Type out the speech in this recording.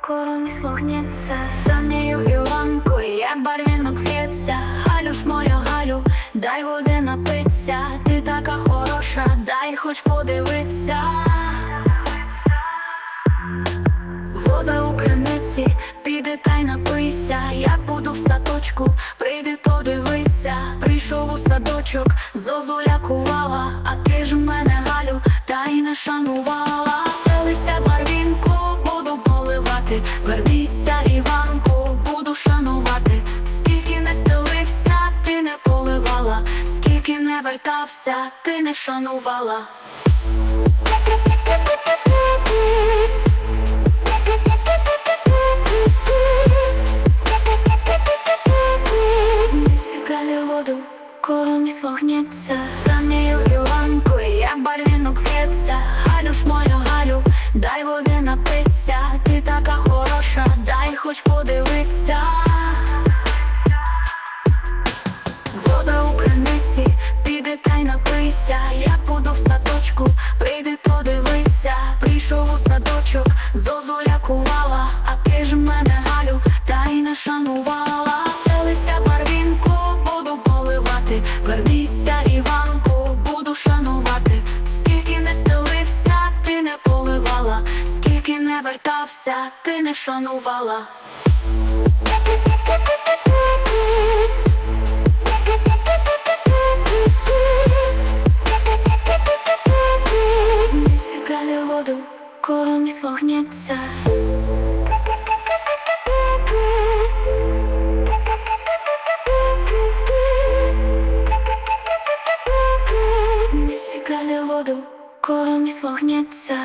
коромисло гнеться За нею Іванко, як барвінок п'ється. Галю моя Галю, дай води напиться Ти така хороша, дай хоч подивиться Вода у криниці, піди та й напийся, як буду в садочку, прийди подивися, прийшов у садочок, зозуля кувала, а ти ж мене Галю, та й не шанувала. Вернися, Іванку, буду шанувати. Скільки не стелився, ти не поливала, скільки не вертався, ти не шанувала. Сікали воду, коромісло гнеться За нею Іванку, як барвінок п'ється Галю ж моя Галю, дай води напиться Ти дай хоч подивиться вертався, ти не шанувала. Не сікали воду, коромісло гнеться Не сікали воду, коромісло гнеться